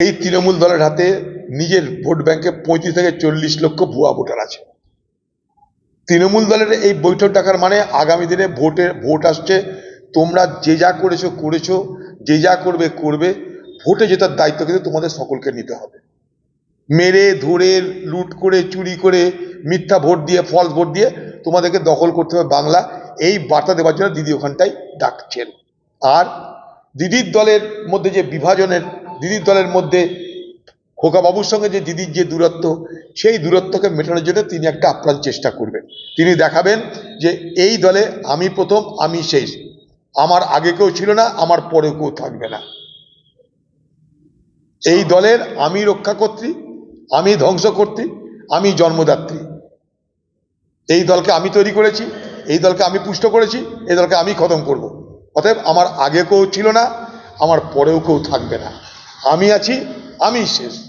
এই তৃণমূল দলের হাতে নিজের ভোট ব্যাংকে পঁয়ত্রিশ থেকে চল্লিশ লক্ষ ভুয়া ভোটার আছে। তৃণমূল দলের এই বৈঠক ডাকার মানে আগামী দিনে ভোটের ভোট আসছে, তোমরা যে যা করেছ করেছ, যে যা করবে করবে, ভোটে জেতার দায়িত্ব কিন্তু তোমাদের সকলকে নিতে হবে। মেরে, ধরে, লুট করে, চুরি করে, মিথ্যা ভোট দিয়ে ফলস ভোট দিয়ে তোমাদেরকে দখল করতে হবে বাংলা। এই বার্তা দেওয়ার জন্য দিদি ওখানটায় ডাকছেন। আর দিদির দলের মধ্যে যে বিভাজনের দিদির দলের মধ্যে খোকাবাবুর সঙ্গে যে দিদির যে দূরত্ব, সেই দূরত্বকে মেটানোর জন্য তিনি একটা আপ্রাণ চেষ্টা করবেন। তিনি দেখাবেন যে এই দলে আমি প্রথম, আমি শেষ। আমার আগে কেউ ছিল না, আমার পরে কেউ থাকবে না। এই দলের আমি রক্ষা কর্ত্রী আমি ধ্বংস কর্ত্রী আমি জন্মদাত্রী। এই দলকে আমি তৈরি করেছি, এই দলকে আমি পুষ্ট করেছি, এই দলকে আমি খতম করব। অতএব আমার আগে কেউ ছিল না, আমার পরেও কেউ থাকবে না। আমি আছি আমি শেষ।